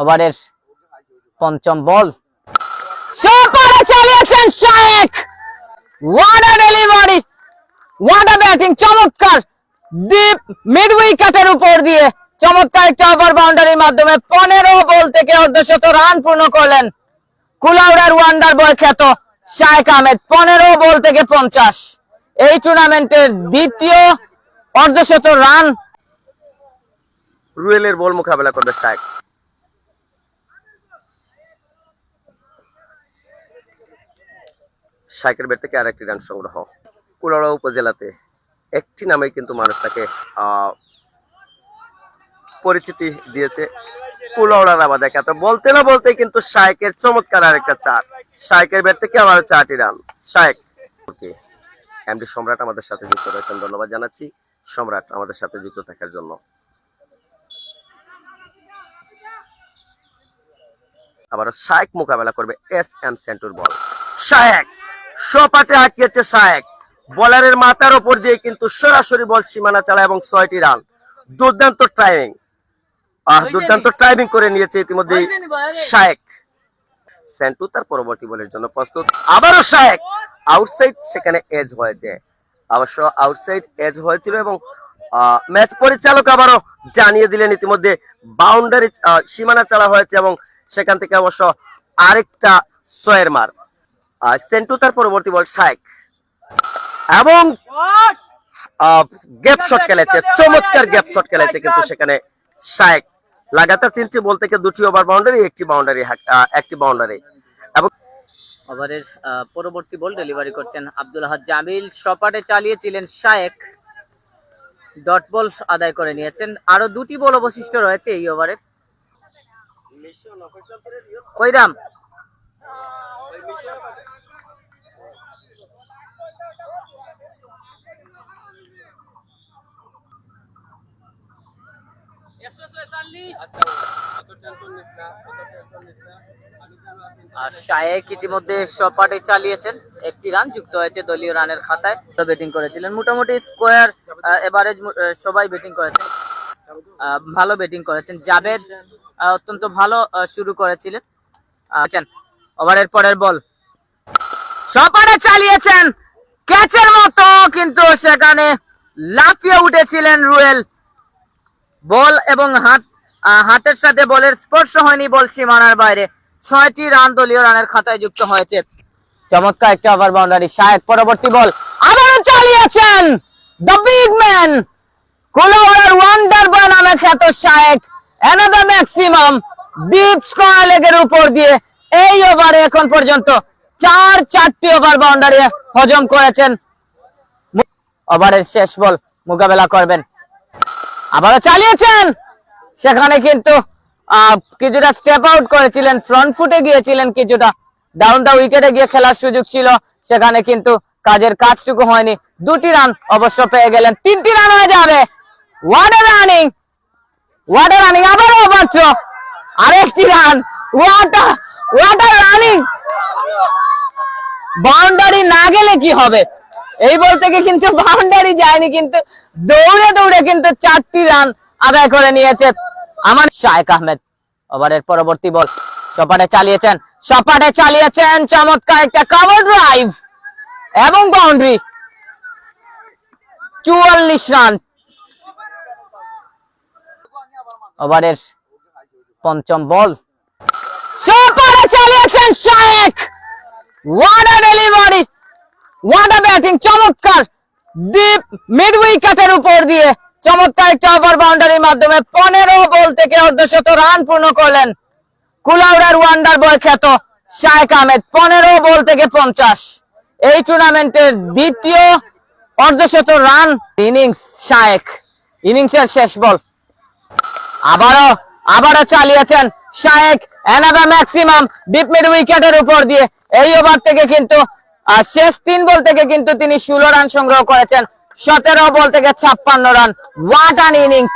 ওভারের পঞ্চম বল। চালিয়েছেন Shayek. What a delivery what a batting চমৎকার। ডিপ মিড উইকেটের উপর দিয়ে চমৎকার একটা ওভার বাউন্ডারির মাধ্যমে পনেরো বল থেকে অর্ধশত রান পূর্ণ করলেন কুলাউড়ার ওয়ান্ডার বয় খ্যাত শায়েক আহমেদ। পনেরো বল থেকে পঞ্চাশ। এই টুর্নামেন্টের দ্বিতীয় অর্ধশত রান রুয়েলের বল মোকাবেলা করবে শায়েক। শাইকের বেট থেকে আরেকটি রান সংগ্রহ। কুলাড়া উপজেলাতে একটি নামে কিন্তু মানুষ তাকে পরিচিতি দিয়েছে কুলাউড়ার আবার দেখা তো বলতে না বলতে কিন্তু শাইকের চমৎকার আরেকটা চার শাইকের বেট থেকে আমার চারটি রান। শাইক। ওকে। এমডি সম্রাট আমাদের সাথে যুক্ত রয়েছেন। ধন্যবাদ জানাচ্ছি। সম্রাট আমাদের সাথে যুক্ত থাকার জন্য। আবার শায়েক মোকাবেলা করবে এস এম সেন্টুর বল। শায়েক সপাটে হাঁকিয়েছে শায়েক। বলারের মাথার ওপর দিয়ে কিন্তু সরাসরি বল সীমানা চালায় এবং ছয়টি রান। দুর্দান্ত ট্রাইভিং আহ দুর্দান্ত ট্রাইভিং করে নিয়েছে ইতিমধ্যে শায়েক। সেন্টু তার পরবর্তী বলের জন্য প্রস্তুত। আবারও শায়েক। আউটসাইড সেখানে এজ হয়েছে। অবশ্য আউটসাইড এজ হয়েছিল এবং ম্যাচ পরিচালক আবারও জানিয়ে দিলেন ইতিমধ্যে বাউন্ডারি সীমানা চালা হয়েছে এবং সেখান থেকে অবশ্য আরেকটা ছয়ের মার। আর সেন্টু তার পরবর্তী বল শায়েক এবং গ্যাপ শট খেলেছে চমৎকার গ্যাপ শট খেলেছে কিন্তু সেখানে শায়েক লাগাতার তিনটি বল থেকে দুটি ওভার বাউন্ডারি একটি বাউন্ডারি একটি বাউন্ডারি। এবং ওভারের পরবর্তী বল ডেলিভারি করছেন আব্দুল হাজ জামিল। সপাটে চালিয়েছিলেন শায়েক ডট বল আদায় করে নিয়েছেন। আরও দুটি বল অবশিষ্ট রয়েছে এই ওভারের। কইরাম আর শায়েক ইতিমধ্যে সপাটে চালিয়েছেন। একটি রান যুক্ত হয়েছে দলীয় রানের খাতায়। ব্যাটিং করেছিলেন। মোটামুটি স্কোয়ার এভারেজ সবাই ব্যাটিং করেছেন। ভালো ব্যাটিং করেছেন। জাভেদ অত্যন্ত ভালো শুরু করেছিলেন। আছেন ওভারের পরের বল। সপাটে চালিয়েছেন ক্যাচের মতো, কিন্তু সেখানে লাফিয়ে উঠেছিলেন রুয়েল। বল এবং হাত হাতের সাথে বলের স্পর্শ হয়নি বল সীমানার বাইরে। ছয়টি রান দলীয় রানের খাতায় যুক্ত হয়েছে। চমৎকার একটা ওভার বাউন্ডারি শায়েক পরবর্তী বল। আবারও চালিয়েছেন দ্য বিগ ম্যান কুলাউড়ার ওয়ান্ডার বয় নামে খ্যাত Shayek another maximum deep square লেগের উপর দিয়ে এই ওভারে এখন পর্যন্ত চার চারটি ওভার বাউন্ডারি হজম করেছেন। ওভারের শেষ বল মোকাবেলা করবেন। আবারও চালিয়েছেন। সেখানে কিন্তু কিছুটা স্টেপ আউট করেছিলেন। ফ্রন্ট ফুটে গিয়েছিলেন কিছুটা। ডাউন দা উইকেটে গিয়ে খেলার সুযোগ ছিল। সেখানে কিন্তু কাজের কাজটুকু হয়নি। দুটি রান অবশ্য পেয়ে গেলেন। তিনটি রান হয়ে যাবে। ওয়াটার রানিং ওয়াটার রানিং আবারও মাত্র আরেকটি run water water running boundary না গেলে কি হবে? এই বল থেকে কিন্তু বাউন্ডারি যায়নি, কিন্তু দৌড়ে দৌড়ে কিন্তু চারটি রান আদায় করে নিয়েছে আমার শায়েক আহমেদ। ওভারের পরবর্তী বল সপাটে চালিয়েছেন সপাটে চালিয়েছেন, চমৎকার একটা কভার ড্রাইভ এবং বাউন্ডারি চুয়াল্লিশ রান। ওভারের পঞ্চম বল সপাটে চালিয়েছেন Shayek. What a delivery what a batting চমৎকার! ডিপ মিড উইকেটের উপর দিয়ে চমৎকার ওভার বাউন্ডারির মাধ্যমে পনেরো বল থেকে অর্ধশত রান পূর্ণ করলেন। কুলাউড়ার ওয়ান্ডার বয় খ্যাত শায়েক আহমেদ, পনেরো বল থেকে পঞ্চাশ। এই টুর্নামেন্টের দ্বিতীয় অর্ধশত রান ইনিংস শায়েক। ইনিংসের শেষ বল। আবারও আবারও চালিয়েছেন Shayek another maximum deep mid উইকেটের উপর দিয়ে এই ওভার থেকে কিন্তু শেষ তিন বল থেকে কিন্তু তিনি ষোলো রান সংগ্রহ করেছেন। সতেরো বল থেকে ছাপ্পান্ন রান ওয়াট ইনিংস